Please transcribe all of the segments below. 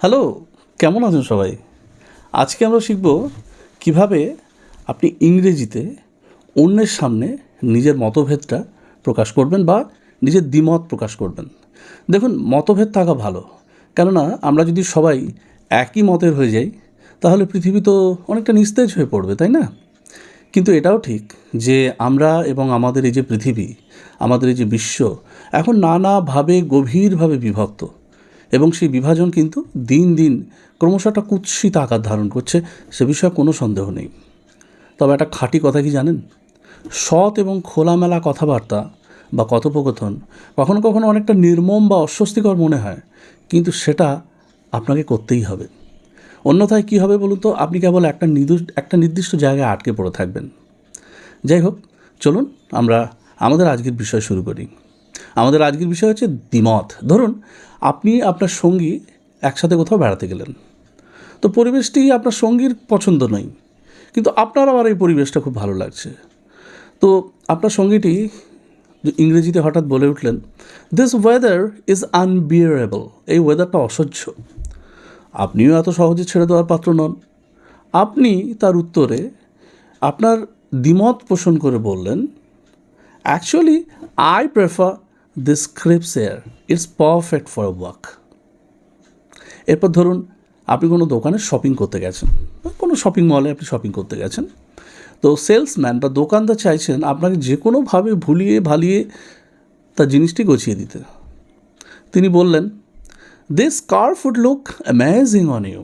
Hello, কেমন আছেন সবাই? আজকে আমরা শিখব কীভাবে আপনি ইংরেজিতে অন্যের সামনে নিজের মতভেদটা প্রকাশ করবেন বা নিজের দ্বিমত প্রকাশ করবেন। দেখুন, মতভেদ থাকা ভালো, কেননা আমরা যদি সবাই একই মতের হয়ে যাই, তাহলে পৃথিবী তো অনেকটা নিস্তেজ হয়ে পড়বে, তাই না? কিন্তু এটাও ঠিক যে আমরা এবং আমাদের এই যে পৃথিবী, আমাদের এই যে বিশ্ব, এখন নানাভাবে গভীরভাবে বিভক্ত। এবং সেই বিভাজন কিন্তু দিন দিন ক্রমশ একটা কুৎসিত আকার ধারণ করছে, সে বিষয়ে কোনো সন্দেহ নেই। তবে একটা খাঁটি কথা কি জানেন? সৎ এবং খোলামেলা কথাবার্তা বা কথোপকথন কখনো কখনো অনেকটা নির্মম বা অস্বস্তিকর মনে হয়, কিন্তু সেটা আপনাকে করতেই হবে। অন্যথায় কী হবে বলুন তো, আপনি কেবল একটা নির্দিষ্ট একটা নির্দিষ্ট জায়গায় আটকে পড়ে থাকবেন। যাই হোক, চলুন আমরা আমাদের আজকের বিষয় শুরু করি। আমাদের আজকের বিষয় হচ্ছে দ্বিমত। ধরুন, আপনি আপনার সঙ্গী একসাথে কোথাও বেড়াতে গেলেন। তো পরিবেশটি আপনার সঙ্গীর পছন্দ নয়, কিন্তু আপনার আবার এই পরিবেশটা খুব ভালো লাগছে। তো আপনার সঙ্গীটি ইংরেজিতে হঠাৎ বলে উঠলেন দিস ওয়েদার ইজ আনবিয়ারেবল এই ওয়েদারটা অসহ্য। আপনিও এত সহজে ছেড়ে দেওয়ার পাত্র নন। আপনি তার উত্তরে আপনার দ্বিমত পোষণ করে বললেন actually I prefer this crisp air it's perfect for work এরপর ধরুন, আপনি কোনো দোকানে শপিং করতে গেছেন কোনো শপিং মলে আপনি শপিং করতে গেছেন, তো সেলসম্যান বা দোকানদার চাইছেন আপনাকে যে কোনোভাবে ভুলিয়ে ভালিয়ে তার জিনিসটি গছিয়ে দিতে। তিনি বললেন this car food look amazing on you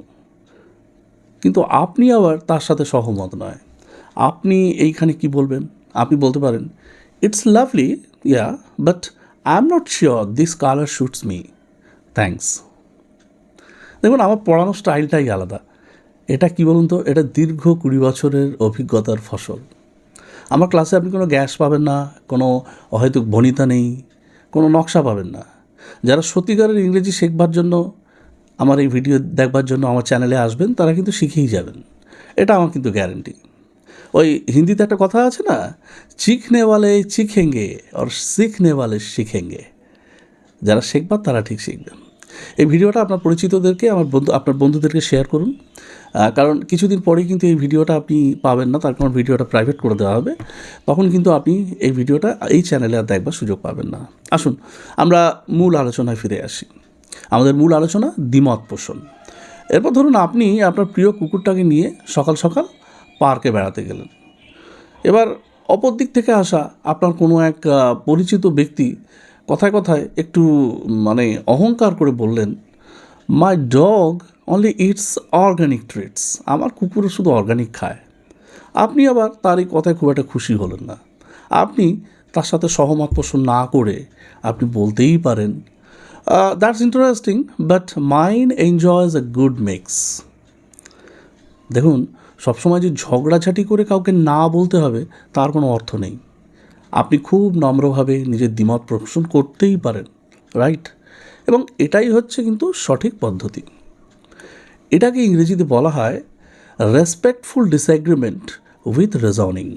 কিন্তু আপনি আবার তার সাথে সহমত নয়। আপনি এইখানে কি বলবেন? আপনি বলতে পারেন it's lovely yeah but I'm not sure this colour suits me thanks দেখুন, আমার পড়ানোর স্টাইলটাই আলাদা। এটা কি বলুন তো? এটা দীর্ঘ কুড়ি বছরের অভিজ্ঞতার ফসল। আমার ক্লাসে আপনি কোনো গ্যাস পাবেন না, কোনো হয়তো ভনিতা নেই, কোনো নকশা পাবেন না। যারা সত্যিকারের ইংরেজি শেখবার জন্য আমার এই ভিডিও দেখবার জন্য আমার চ্যানেলে আসবেন, তারা কিন্তু শিখেই যাবেন। এটা আমার কিন্তু গ্যারেন্টি ওই হিন্দিতে একটা কথা আছে না চিখনে ওয়ালে চিখেঙ্গে আর শিখনে ওয়ালে শিখেঙ্গে যারা শিখবার তারা ঠিক শিখবেন এই ভিডিওটা আপনার পরিচিতদেরকে, আমার বন্ধু, আপনার বন্ধুদেরকে শেয়ার করুন। কারণ কিছুদিন পরেই কিন্তু এই ভিডিওটা আপনি পাবেন না, তার কারণ ভিডিওটা প্রাইভেট করে দেওয়া হবে। তখন কিন্তু আপনি এই ভিডিওটা এই চ্যানেলে আর দেখবার সুযোগ পাবেন না। আসুন, আমরা মূল আলোচনায় ফিরে আসি। আমাদের মূল আলোচনা দ্বিমত পোষণ। এরপর ধরুন আপনি আপনার প্রিয় কুকুরটাকে নিয়ে সকাল সকাল পার্কে বেড়াতে গেলেন। এবার অপর দিক থেকে আসা আপনার কোনো এক পরিচিত ব্যক্তি কথায় কথায় একটু মানে অহংকার করে বললেন my dog only eats organic treats আমার কুকুর শুধু অর্গানিক খায়। আপনি আবার তার এই কথায় খুব একটা খুশি হলেন না। আপনি তার সাথে সহমত পোষণ না করে আপনি বলতেই পারেন। That's interesting but mine enjoys a good mix দেখুন সবসময় যে ঝগড়াঝাটি করে কাউকে না বলতে হবে, তার কোনো অর্থ নেই। আপনি খুব নম্রভাবে নিজের দ্বিমত প্রকাশন করতেই পারেন, রাইট? এবং এটাই হচ্ছে কিন্তু সঠিক পদ্ধতি। এটাকে ইংরেজিতে বলা হয় respectful disagreement with reasoning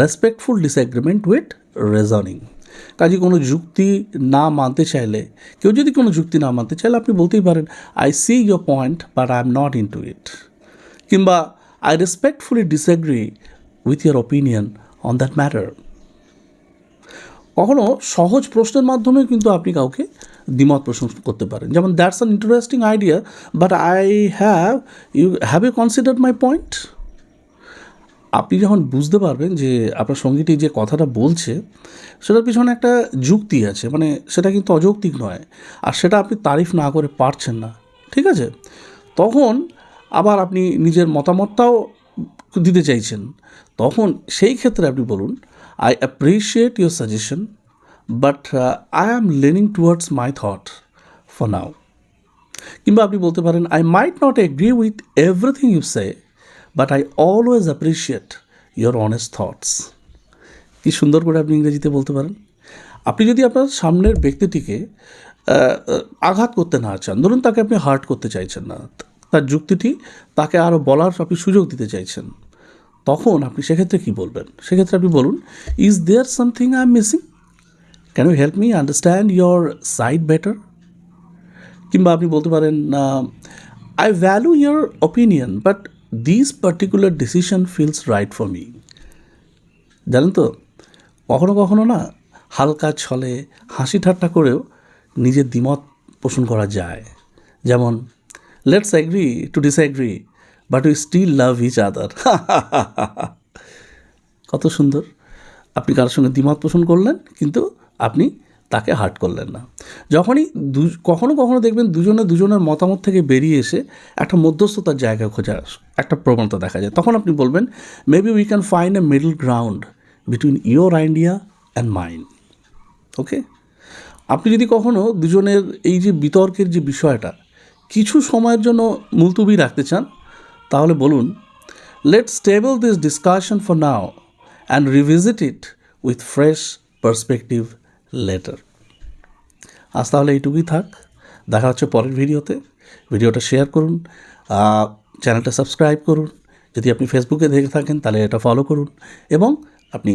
respectful disagreement with reasoning কাজে কোনো যুক্তি না মানতে চাইলে, কেউ যদি কোনো যুক্তি না মানতে চাইলে আপনি বলতেই পারেন I see your point but I'm not into it কিংবা I respectfully disagree with your opinion on that matter কখনো সহজ প্রশ্নের মাধ্যমে কিন্তু আপনি কাউকে দ্বিমত প্রশ্ন করতে পারেন। যেমন that's an interesting idea but I have you have you consider my point আপনি যখন বুঝতে পারবেন যে আপনার সঙ্গীটি যে কথাটা বলছে, সেটার পিছনে একটা যুক্তি আছে। মানে সেটা কিন্তু অযৌক্তিক নয়। আর সেটা আপনি তারিফ না করে পারছেন না। ঠিক আছে? তখন আবার আপনি নিজের মতামতটাও দিতে চাইছেন, তখন সেই ক্ষেত্রে আপনি বলুন I appreciate your suggestion but I am leaning towards my thought for now কিংবা আপনি বলতে পারেন I might not agree with everything you say but I always appreciate your honest thoughts কি সুন্দর করে আপনি ইংরেজিতে বলতে পারেন। আপনি যদি আপনার সামনের ব্যক্তিটিকে আঘাত করতে না চান, ধরুন তাকে আপনি হার্ট করতে চাইছেন না তার যুক্তিটি তাকে আরও বলার আপনি সুযোগ দিতে চাইছেন। তখন আপনি সেক্ষেত্রে কী বলবেন? সেক্ষেত্রে আপনি বলুন is there something I'm missing can you help me understand your side better কিংবা আপনি বলতে পারেন I value your opinion but this particular decision feels right for me জানেন তো, কখনো কখনো না, হালকা ছলে হাসি ঠাট্টা করেও নিজের দ্বিমত পোষণ করা যায়। যেমন let's agree to disagree but we still love each other কত সুন্দর। আপনি কারোর সঙ্গে দ্বিমত পোষণ করলেন, কিন্তু আপনি তাকে হার্ট করলেন না। যখনই দু, কখনো কখনো দেখবেন দুজনে দুজনের মতামত থেকে বেরিয়ে এসে একটা মধ্যস্থতার জায়গা খোঁজার একটা প্রবণতা দেখা যায়। তখন আপনি বলবেন maybe we can find a middle ground between your idea and mine okay আপনি যদি কখনো দুজনের এই যে বিতর্কের যে বিষয়টা কিছু সময়ের জন্য মুলতুবি রাখতে চান, তাহলে বলুন let's table this discussion for now and revisit it with fresh perspective later আজ তাহলে এইটুকুই থাক। দেখা হচ্ছে পরের ভিডিওতে। ভিডিওটা শেয়ার করুন। চ্যানেলটা সাবস্ক্রাইব করুন। যদি আপনি ফেসবুকে দেখে থাকেন, তাহলে এটা ফলো করুন। এবং আপনি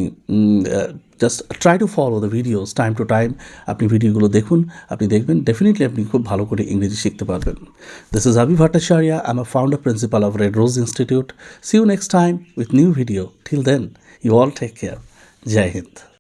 just try to follow the videos time to time আপনি ভিডিওগুলো দেখুন, আপনি দেখবেন ডেফিনেটলি আপনি খুব ভালো করে ইংরেজি শিখতে পারবেন। This is Abi Bhattacharya I'm a founder principal of red rose institute see you next time with new video till then you all take care Jai Hind